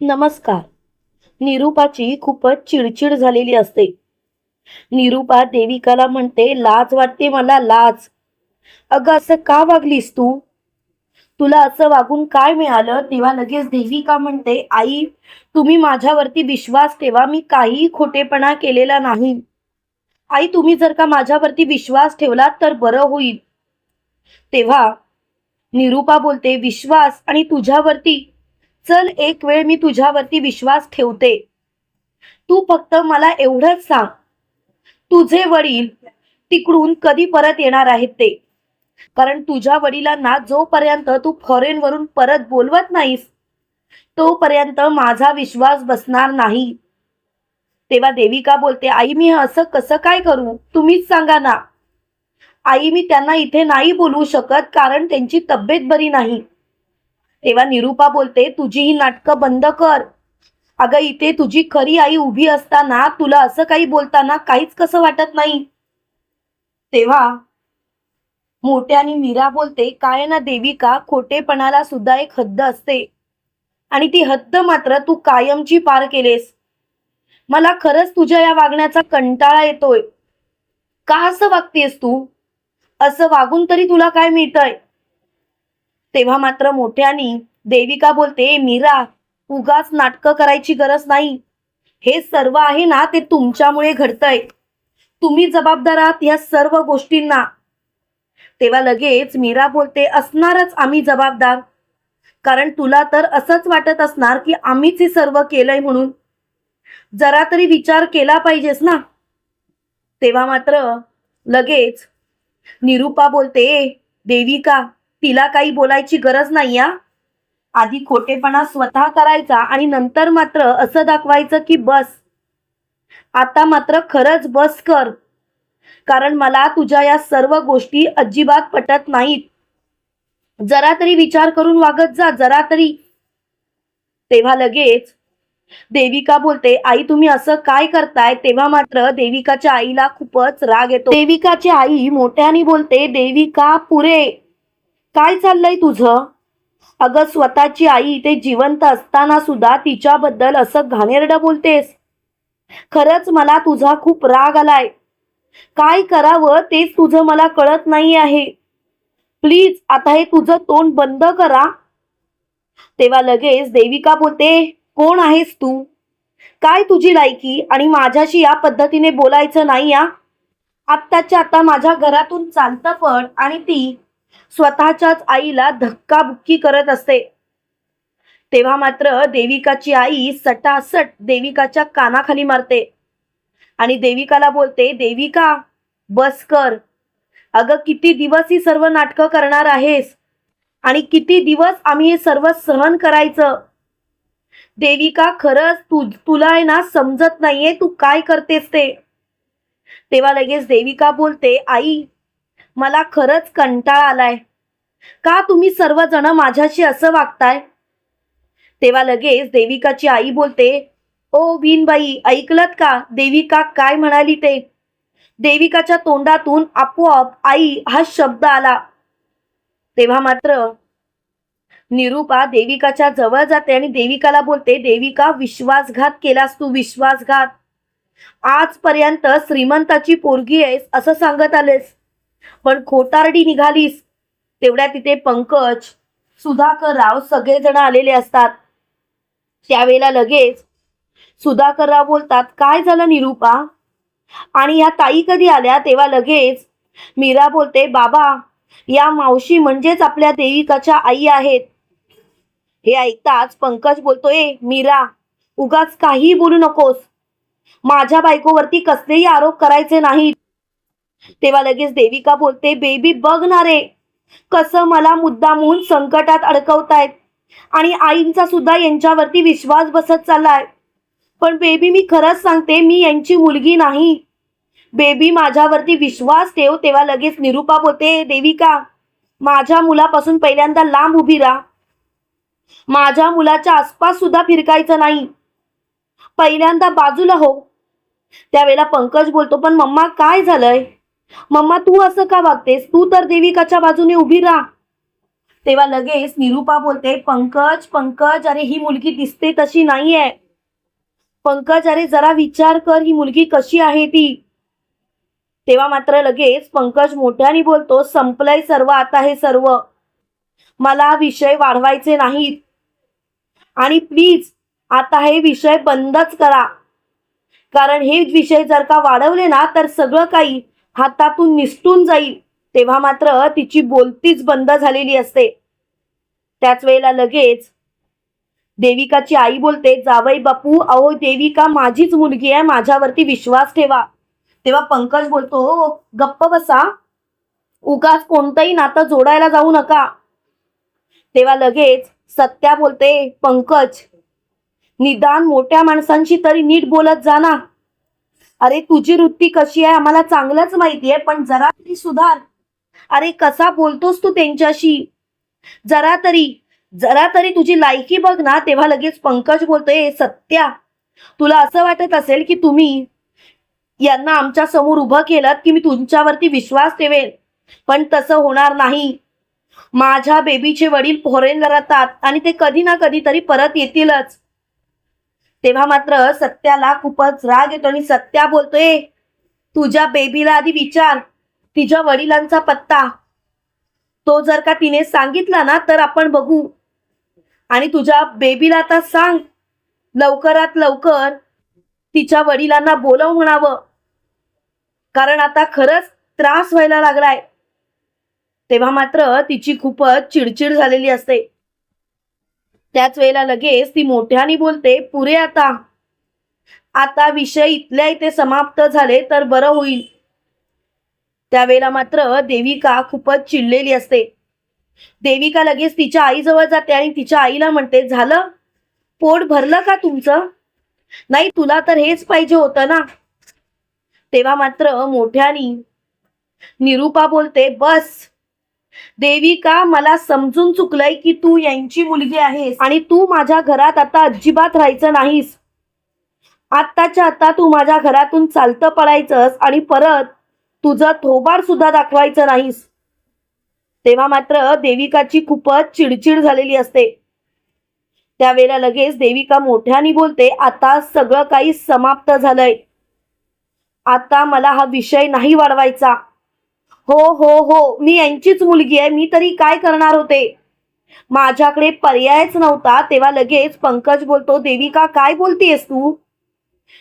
नमस्कार. निरूपाची खूपच चिडचिड झालेली असते. निरूपा देविकाला म्हणते लाज वाटते मला लाज. अगं असं का वागलीस तू? तुला असं वागून काय मिळालं? तेव्हा लगेच देविका म्हणते आई तुम्ही माझ्यावरती विश्वास ठेवा मी काहीही खोटेपणा केलेला नाही. आई तुम्ही जर का माझ्यावरती विश्वास ठेवलात तर बरं होईल. तेव्हा निरूपा बोलते विश्वास आणि तुझ्यावरती चल एक वेळ मी तुझ्यावरती विश्वास ठेवते. तू फक्त मला एवढंच सांग. तुझे वडील तिकडून कधी परत येणार आहेत ते? कारण तुझ्या वडिलांना जोपर्यंत तू फॉरेन वरून परत बोलवत नाहीस तोपर्यंत माझा विश्वास बसणार नाही. तेव्हा देविका बोलते आई मी असं कसं काय करू? तुम्हीच सांगा ना. आई मी त्यांना इथे नाही बोलवू शकत कारण त्यांची तब्येत बरी नाही. तेव्हा निरूपा बोलते तुझी ही नाटकं बंद कर. अगं इथे तुझी खरी आई उभी असताना तुला असं काही बोलताना काहीच कसं वाटत नाही? तेव्हा मोठ्याने मीरा बोलते काय ना देविका खोटेपणाला सुद्धा एक हद्द असते. आणि ती हद्द मात्र तू कायमची पार केलेस. मला खरंच तुझ्या या वागण्याचा कंटाळा येतोय. का असं वागतेस तू? असं वागून तरी तुला काय मिळतंय? तेव्हा मात्र मोठ्यानी देविका बोलते मीरा उगाच नाटकं करायची गरज नाही. हे सर्व आहे ना ते तुमच्यामुळे घडतंय. तुम्ही जबाबदार आहात या सर्व गोष्टींना. तेव्हा लगेच मीरा बोलते असणारच आम्ही जबाबदार. कारण तुला तर असंच वाटत असणार की आम्हीच हे सर्व केलंय म्हणून. जरा तरी विचार केला पाहिजेस ना. तेव्हा मात्र लगेच निरूपा बोलते देविका तिला काही बोलायची गरज नाही या आधी खोटेपणा स्वतः करायचा आणि नंतर मात्र असं दाखवायचं की बस. आता मात्र खरंच बस कर. कारण मला तुझ्या या सर्व गोष्टी अजिबात पटत नाहीत. जरा तरी विचार करून वागत जा जरा तरी. तेव्हा लगेच देविका बोलते आई तुम्ही असं काय करताय? तेव्हा मात्र देविकाच्या आईला खूपच राग येतो. देविकाची आई मोठ्याने बोलते देविका पुरे. काय चाललंय तुझं? अगं स्वतःची आई इथे जिवंत असताना सुद्धा तिच्याबद्दल असं घाणेरडं बोलतेस. खरंच मला तुझा खूप राग आलाय. काय करावं तेच तुझं मला कळत नाही आहे. प्लीज आता हे तुझं तोंड बंद करा. तेव्हा लगेच देविका बोलते कोण आहेस तू? काय तुझी लायकी? आणि माझ्याशी या पद्धतीने बोलायचं नाही या आत्ताच्या आता माझ्या घरातून चालतं पण आणि ती स्वतःच्याच आईला धक्काबुक्की करत असते. तेव्हा मात्र देविकाची आई सटासट देविकाच्या कानाखाली मारते. आणि देविकाला बोलते देविका बस कर. अगं किती दिवस ही सर्व नाटकं करणार आहेस? आणि किती दिवस आम्ही हे सर्व सहन करायचं? देविका खरंच तू तुला आहे ना समजत नाहीये तू काय करतेस ते. तेव्हा लगेच देविका बोलते आई मला खरंच कंटाळा आलाय. का तुम्ही सर्वजण माझ्याशी असं वागताय? तेव्हा लगेच देविकाची आई बोलते ओ भीनबाई ऐकलत का? देविका काय म्हणाली ते? देविकाच्या तोंडातून आपोआप आई हा शब्द आला. तेव्हा मात्र निरूपा देविकाच्या जवळ जाते आणि देविकाला बोलते देविका विश्वासघात केलास तू विश्वासघात. आजपर्यंत श्रीमंताची पोरगी आहेस असं सांगत आलेस. पण खोटारडी निघालीस तेवढ्या तिथे पंकज सुधाकर राव सगळेजण आलेले असतात. त्यावेळेला लगेच सुधाकर राव बोलतात काय झालं निरूपा? आणि या ताई कधी आल्या? तेव्हा लगेच मीरा बोलते बाबा या मावशी म्हणजेच आपल्या देविकाच्या आई आहेत. हे ऐकताच पंकज बोलतोय मीरा उगाच काही बोलू नकोस. माझ्या बायकोवरती कसलेही आरोप करायचे नाहीत. तेव्हा लगेच देविका बोलते बेबी बघ ना रे कसं मला मुद्दामहून संकटात अडकवतायत. आणि आईंचा सुद्धा यांच्यावरती विश्वास बसत चाललाय. पण बेबी मी खरंच सांगते मी यांची मुलगी नाही. बेबी माझ्यावरती विश्वास ठेव. तेव्हा लगेच निरूपा बोलते देविका माझ्या मुलापासून पहिल्यांदा लांब उभी राहा. माझ्या मुलाच्या आसपास सुद्धा फिरकायचं नाही. पहिल्यांदा बाजूला हो. त्यावेळेला पंकज बोलतो पण मम्मा काय झालंय? मम्मा तू असं का वागतेस? तू तर देविकाच्या बाजूने उभी राहा. तेव्हा लगेच निरुपा बोलते पंकज पंकज अरे ही मुलगी दिसते तशी नाहीये. पंकज अरे जरा विचार कर ही मुलगी कशी आहे ती? तेव्हा मात्र लगेच पंकज मोठ्याने बोलतो संपलंय सर्व आता हे सर्व. मला विषय वाढवायचे नाहीत. आणि प्लीज आता हे विषय बंदच करा. कारण हे विषय जर का वाढवले ना तर सगळं काही हातातून निसटून जाईल. तेव्हा मात्र तिची बोलतीच बंद झालेली असते. त्याच वेळेला लगेच देविकाची आई बोलते जावई बापू अहो देविका माझीच मुलगी आहे माझ्यावरती विश्वास ठेवा. तेव्हा पंकज बोलतो "हो, हो गप्प बसा. उगाच कोणतंही नातं जोडायला जाऊ नका. तेव्हा लगेच सत्या बोलते पंकज निदान मोठ्या माणसांशी तरी नीट बोलत जा ना. अरे तुझी वृत्ती कशी आहे? आम्हाला चांगलंच माहिती आहे पण जरा तरी सुधार. अरे कसा बोलतोस तू त्यांच्याशी? जरा तरी जरा तरी तुझी लायकी बघ ना तेव्हा लगेच पंकज बोलतोय सत्या तुला असं वाटत असेल की तुम्ही यांना आमच्यासमोर उभं केलं की मी तुमच्यावरती विश्वास ठेवेन? पण तसं होणार नाही. माझ्या बेबीचे वडील फॉरेनला राहतात आणि ते कधी ना कधी तरी परत येतीलच. तेव्हा मात्र सत्याला खूपच राग येतो आणि सत्या बोलतोय तुझ्या बेबीला आधी विचार तिच्या वडिलांचा पत्ता. तो जर का तिने सांगितला ना तर आपण बघू. आणि तुझ्या बेबीला आता सांग लवकरात लवकर तिच्या वडिलांना बोलव म्हणावं. कारण आता खरंच त्रास व्हायला लागलाय. तेव्हा मात्र तिची खूपच चिडचिड झालेली असते. त्याच वेळेला लगेच ती मोठ्याने बोलते पुरे आता. आता विषय इथल्या इथे समाप्त झाले तर बरं होईल. त्यावेळेला मात्र देविका खूपच चिडलेली असते. देविका लगेच तिच्या आईजवळ जाते आणि तिच्या आईला म्हणते झालं? पोट भरलं का तुमचं? नाही तुला तर हेच पाहिजे होतं ना. तेव्हा मात्र मोठ्यानी निरुपा बोलते बस. देविका मला समजून चुकलंय की तू यांची मुलगी आहेस आणि तू माझ्या घरात आता अजिबात राहायचं नाहीस. आत्ताच्या आता तू माझ्या घरातून चालतं पडायचंस आणि परत तुझं थोबार सुद्धा दाखवायचं नाहीस. तेव्हा मात्र देविकाची खूपच चिडचिड झालेली असते. त्यावेळेला लगेच देविका मोठ्याने बोलते आता सगळं काही समाप्त झालंय. आता मला हा विषय नाही वाढवायचा. हो हो हो. मी यांचीच मुलगी आहे. मी तरी काय करणार होते? माझ्याकडे पर्यायच नव्हता. तेव्हा लगेच पंकज बोलतो देविका काय बोलतीयस तू?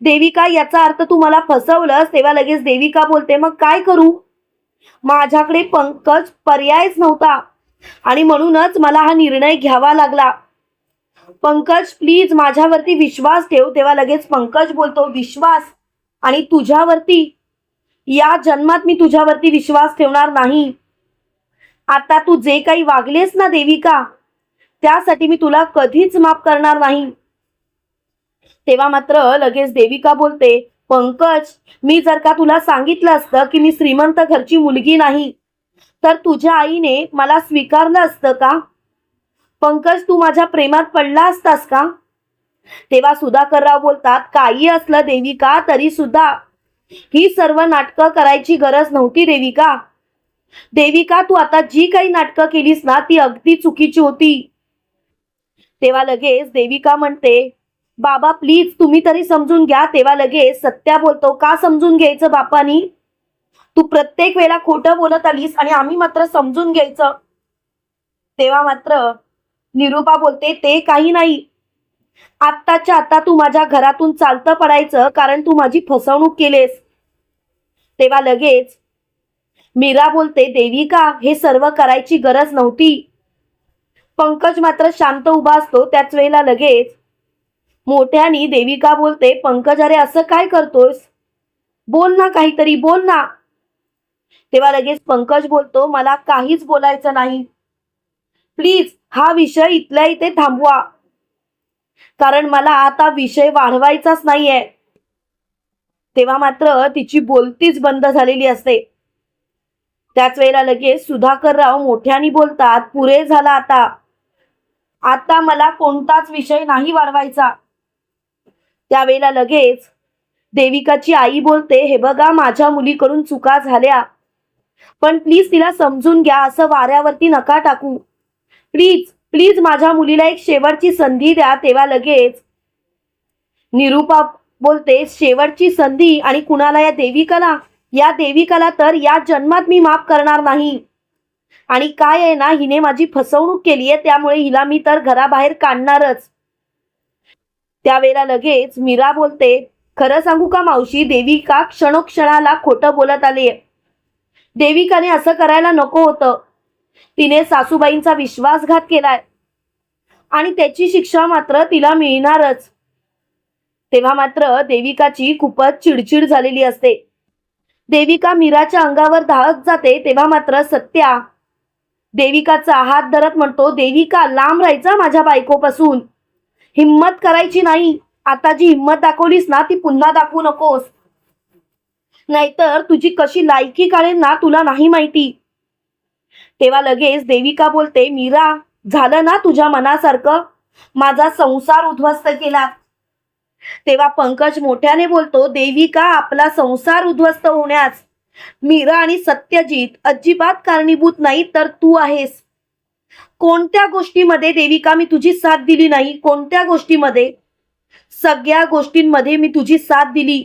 देविका याचा अर्थ तू मला फसवलंस. तेव्हा लगेच देविका बोलते मग काय करू? माझ्याकडे पंकज पर्यायच नव्हता. आणि म्हणूनच मला हा निर्णय घ्यावा लागला. पंकज प्लीज माझ्यावरती विश्वास ठेव. तेव्हा लगेच पंकज बोलतो विश्वास आणि तुझ्यावरती या जन्मात मी तुझ्यावरती विश्वास ठेवणार नाही. आता तू जे काही वागलेस ना देविका त्यासाठी मी तुला कधीच माफ करणार नाही. तेव्हा मात्र लगेच देविका बोलते पंकज मी जर का तुला सांगितलं असतं की मी श्रीमंत घरची मुलगी नाही तर तुझ्या आईने मला स्वीकारलं असतं का? पंकज तू माझ्या प्रेमात पडला असतास का? तेव्हा सुधाकरराव बोलतात काही असलं देविका तरी सुद्धा ही सर्व नाटकं करायची गरज नव्हती देविका. देविका तू आता जी काही नाटकं केलीस ना ती अगदी चुकीची होती. तेव्हा लगेच देविका म्हणते बाबा प्लीज तुम्ही तरी समजून घ्या. तेव्हा लगेच सत्या बोलतो का समजून घ्यायचं बापानी? तू प्रत्येक वेळा खोटं बोलत आलीस आणि आम्ही मात्र समजून घ्यायचं. तेव्हा मात्र निरुपा बोलते ते काही नाही. आत्ताच्या आता तू माझ्या घरातून चालतं पडायचं कारण तू माझी फसवणूक केलेस. तेव्हा लगेच मीरा बोलते देविका हे सर्व करायची गरज नव्हती. पंकज मात्र शांत उभा असतो. त्याच वेळेला लगेच मोठ्यानी देविका बोलते पंकज अरे असं काय करतोस बोल ना काहीतरी बोल ना. तेव्हा लगेच पंकज बोलतो मला काहीच बोलायचं नाही. प्लीज हा विषय इथल्या इथे थांबवा. कारण मला आता विषय वाढवायचाच नाहीये. तेव्हा मात्र तिची बोलतीच बंद झालेली असते. त्याच वेळेला लगेच सुधाकरराव मोठ्याने बोलतात पुरे झाला आता. आता मला कोणताच विषय नाही वाढवायचा. त्यावेळेला लगेच देविकाची आई बोलते हे बघा माझ्या मुलीकडून चुका झाल्या. पण प्लीज तिला समजून घ्या असं वाऱ्यावरती नका टाकू. प्लीज प्लीज माझ्या मुलीला एक शेवटची संधी द्या तेव्हा लगेच. निरुपा बोलते शेवटची संधी आणि कुणाला या देविकाला? या देविकाला तर या जन्मात मी माफ करणार नाही. आणि काय आहे ना हिने माझी फसवणूक केली आहे त्यामुळे हिला मी तर घराबाहेर काढणारच. त्यावेळेला लगेच मीरा बोलते खरं सांगू का मावशी देविका क्षणोक्षणाला खोटं बोलत आली देविकाने असं करायला नको होतं. तिने सासूबाईंचा विश्वासघात केलाय. आणि त्याची शिक्षा मात्र तिला मिळणारच. तेव्हा मात्र देविकाची खूपच चिडचिड झालेली असते. देविका मीराच्या अंगावर धावत जाते तेव्हा मात्र सत्या देविकाचा हात धरत म्हणतो देविका लांब राहायचा माझ्या बायकोपासून. हिम्मत करायची नाही. आता जी हिम्मत दाखवलीस ना ती पुन्हा दाखवू नकोस. नाहीतर तुझी कशी लायकी काढेल ना तुला नाही माहिती. तेव्हा लगेच देविका बोलते मीरा झालं ना तुझ्या मनासारखं? माझा संसार उद्ध्वस्त केला. तेव्हा पंकज मोठ्याने बोलतो देविका आपला संसार उद्ध्वस्त होण्यास मीरा आणि सत्यजित अजिबात कारणीभूत नाही तर तू आहेस. कोणत्या गोष्टीमध्ये देविका मी तुझी साथ दिली नाही? कोणत्या गोष्टीमध्ये? सगळ्या गोष्टींमध्ये मी तुझी साथ दिली.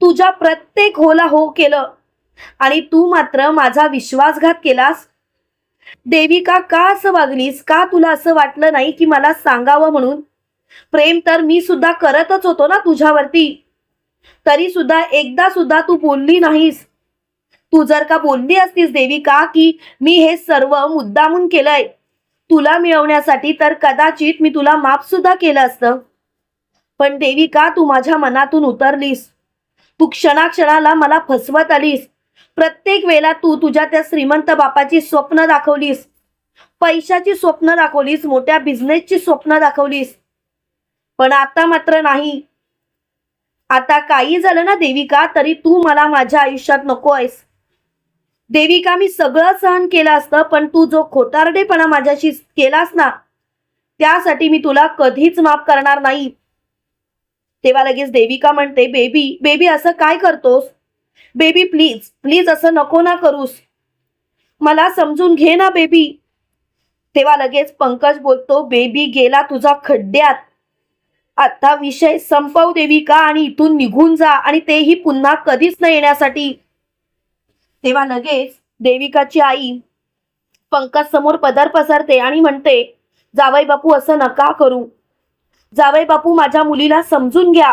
तुझ्या प्रत्येक होला हो केलं आणि तू मात्र माझा विश्वासघात केलास. देविका का असं वागलीस? का तुला असं वाटलं नाही की मला सांगावं म्हणून? प्रेम तर मी सुद्धा करतच होतो ना तुझ्यावरती. तरी सुद्धा एकदा सुद्धा तू बोलली नाहीस. तू जर का बोलली असतीस देविका की मी हे सर्व मुद्दामून केलंय तुला मिळवण्यासाठी तर कदाचित मी तुला माफ सुद्धा केलं असतं. पण देविका तू माझ्या मनातून उतरलीस. तू क्षणाक्षणाला मला फसवत आलीस. प्रत्येक वेळेला तू तुझ्या त्या श्रीमंत बापाची स्वप्न दाखवलीस. पैशाची स्वप्न दाखवलीस मोठ्या बिझनेसची स्वप्न दाखवलीस. पण आता मात्र नाही. आता काही झालं ना देविका तरी तू मला माझ्या आयुष्यात नको आहेस. देविका मी सगळं सहन केलं असतं पण तू जो खोटारडेपणा माझ्याशी केलास ना त्यासाठी मी तुला कधीच माफ करणार नाही. तेव्हा लगेच देविका म्हणते बेबी बेबी असं काय करतोस? बेबी प्लीज प्लीज असं नको ना करूस. मला समजून घे ना बेबी तेव्हा लगेच पंकज बोलतो बेबी गेला तुझा खड्ड्यात. आता विषय संपव देविका आणि इथून निघून जा आणि तेही पुन्हा कधीच न येण्यासाठी. तेव्हा लगेच देविकाची आई पंकज समोर पदर पसरते आणि म्हणते जावई बापू असं नका करू. जावई बापू माझ्या मुलीला समजून घ्या.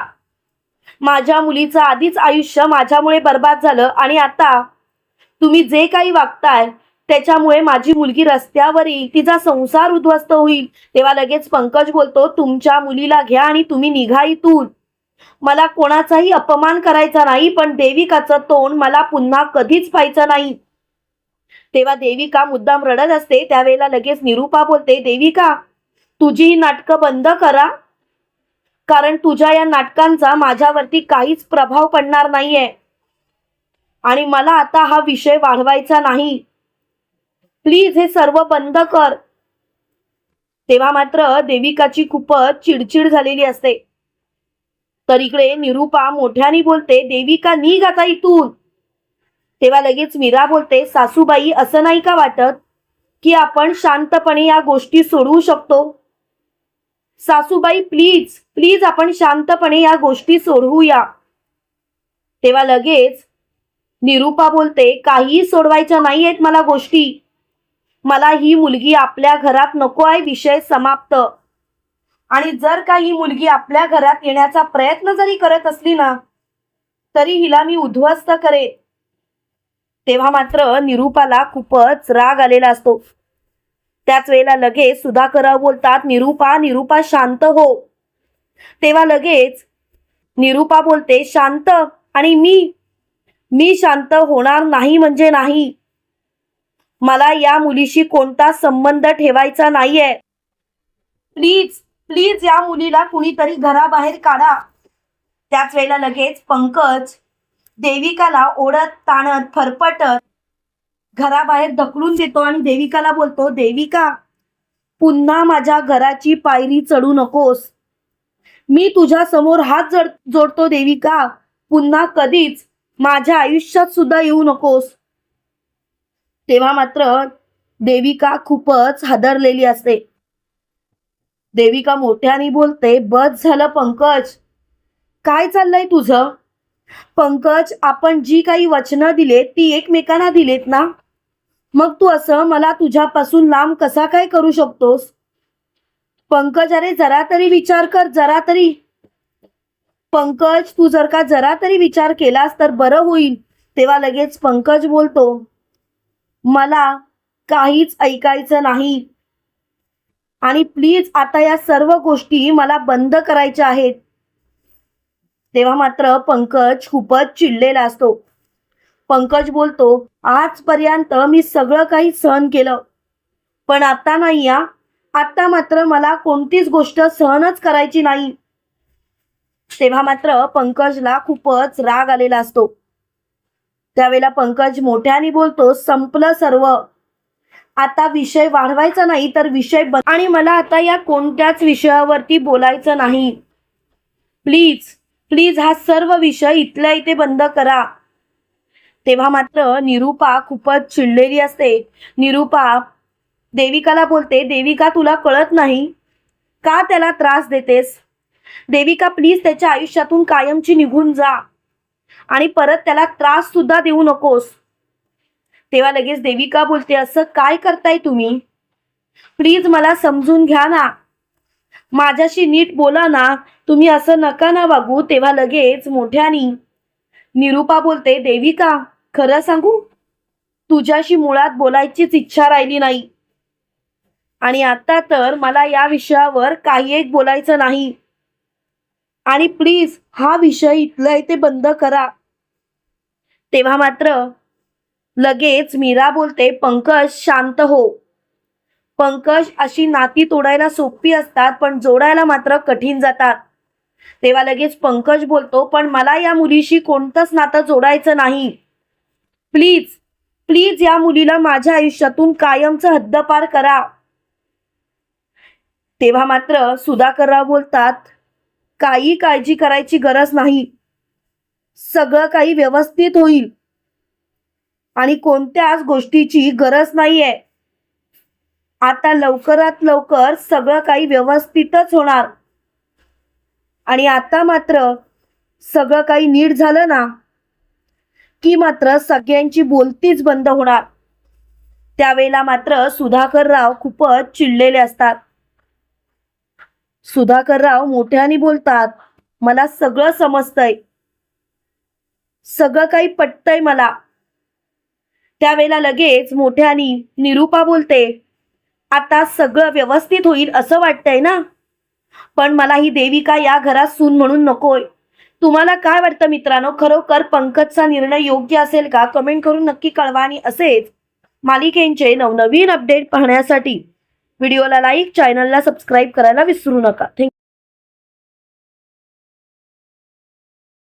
माझ्या मुलीचं आधीच आयुष्य माझ्यामुळे बर्बाद झालं आणि आता तुम्ही जे काही वागताय त्याच्यामुळे माझी मुलगी रस्त्यावर येईल तिचा संसार उद्ध्वस्त होईल. तेव्हा लगेच पंकज बोलतो तुमच्या मुलीला घ्या आणि तुम्ही निघा इथून. मला कोणाचाही अपमान करायचा नाही पण देविकाचं तोंड मला पुन्हा कधीच पाहायचं नाही. तेव्हा देविका मुद्दाम रडत असते. त्यावेळेला लगेच निरूपा बोलते देविका तुझी ही नाटकं बंद करा. कारण तुझ्या या नाटकांचा माझ्यावरती काहीच प्रभाव पडणार नाहीये. आणि मला आता हा विषय वाढवायचा नाही. प्लीज हे सर्व बंद कर. तेव्हा मात्र देविकाची खूपच चिडचिड झालेली असते. तर इकडे निरूपा मोठ्याने बोलते देविका निघ आता इथून. तेव्हा लगेच मीरा बोलते सासूबाई असं नाही का वाटत की आपण शांतपणे या गोष्टी सोडवू शकतो? सासूबाई प्लीज प्लीज आपण शांतपणे या गोष्टी सोडवूया. तेव्हा लगेच निरूपा बोलते काहीही सोडवायच्या नाही आहेत मला गोष्टी. मला ही मुलगी आपल्या घरात नको आहे विषय समाप्त. आणि जर का ही मुलगी आपल्या घरात येण्याचा प्रयत्न जरी करत असली ना तरी हिला मी उद्ध्वस्त करेन. तेव्हा मात्र निरूपाला खूपच राग आलेला असतो. त्याच वेळेला लगेच सुधाकरराव बोलतात निरूपा निरूपा शांत हो. तेव्हा लगेच निरूपा बोलते शांत आणि मी मी शांत होणार नाही म्हणजे नाही. मला या मुलीशी कोणता संबंध ठेवायचा नाहीये. प्लीज प्लीज या मुलीला कुणीतरी घराबाहेर काढा. त्याच वेळेला लगेच पंकज देविकाला ओढत ताणत फरफटत घराबाहेर ढकलून देतो आणि देविकाला बोलतो देविका पुन्हा माझ्या घराची पायरी चढू नकोस. मी तुझ्या समोर हात जड जोडतो देविका. पुन्हा कधीच माझ्या आयुष्यात सुद्धा येऊ नकोस. तेव्हा मात्र देविका खूपच हादरलेली असते. देविका मोठ्याने बोलते बस झालं पंकज. काय चाललंय तुझं? पंकज आपण जी काही वचनं दिलेत ती एकमेकांना दिलेत ना? मग तू असं मला तुझ्यापासून लांब कसा काय करू शकतोस? पंकज अरे जरा तरी विचार कर जरा तरी. पंकज तू जर का जरा तरी विचार केलास तर बरं होईल. तेव्हा लगेच पंकज बोलतो मला काहीच ऐकायचं नाही. आणि प्लीज आता या सर्व गोष्टी मला बंद करायच्या आहेत. तेव्हा मात्र पंकज खूपच चिडलेला असतो. पंकज बोलतो आजपर्यंत मी सगळं काही सहन केलं. पण आता नाही या आता मात्र मला कोणतीच गोष्ट सहनच करायची नाही. तेव्हा मात्र पंकजला खूपच राग आलेला असतो. त्यावेळेला पंकज मोठ्याने बोलतो संपलं सर्व. आता विषय वाढवायचा नाही तर विषय बंद आणि मला आता या कोणत्याच विषयावरती बोलायचं नाही. प्लीज प्लीज हा सर्व विषय इथल्या इथे बंद करा. तेव्हा मात्र निरूपा खूपच चिडलेली असते. निरूपा देविकाला बोलते देविका तुला कळत नाही? का त्याला त्रास देतेस? देविका प्लीज त्याच्या आयुष्यातून कायमची निघून जा. आणि परत त्याला त्रास सुद्धा देऊ नकोस. तेव्हा लगेच देविका बोलते असं काय करताय तुम्ही? प्लीज मला समजून घ्या ना. माझ्याशी नीट बोला ना. तुम्ही असं नका ना वागू. तेव्हा लगेच मोठ्यानी निरूपा बोलते देविका खरं सांगू? तुझ्याशी मुळात बोलायचीच इच्छा राहिली नाही. आणि आता तर मला या विषयावर काही एक बोलायचं नाही. आणि प्लीज हा विषय इथलं इथे बंद करा. तेव्हा मात्र लगेच मीरा बोलते पंकज शांत हो. पंकज अशी नाती तोडायला सोपी असतात पण जोडायला मात्र कठीण जातात. तेव्हा लगेच पंकज बोलतो पण मला या मुलीशी कोणतंच नातं जोडायचं नाही. प्लीज प्लीज या मुलीला माझ्या आयुष्यातून कायमचं हद्दपार करा. तेव्हा मात्र सुधाकरराव बोलतात काही काळजी करायची गरज नाही. सगळं काही व्यवस्थित होईल. आणि कोणत्याच गोष्टीची गरज नाहीये. आता लवकरात लवकर सगळं काही व्यवस्थितच होणार. आणि आता मात्र सगळं काही नीट झालं ना की मात्र सगळ्यांची बोलतीच बंद होणार. त्यावेळेला मात्र सुधाकरराव खूपच चिडलेले असतात. सुधाकरराव मोठ्याने बोलतात मला सगळं समजतंय. सगळं काही पटतंय मला. त्यावेळेला लगेच मोठ्यानी निरूपा बोलते आता सगळं व्यवस्थित होईल असं वाटतंय ना? पण मला ही देविका या घरात सून म्हणून नकोय. तुम्हाला काय वाटतं मित्रांनो? खरोखर पंकजचा निर्णय योग्य असेल का? कमेंट करून नक्की कळवा आणि असेच मालिकेंचे नवनवीन अपडेट पाहण्यासाठी व्हिडिओला लाईक चॅनलला सबस्क्राईब करायला विसरू नका. थँक्यू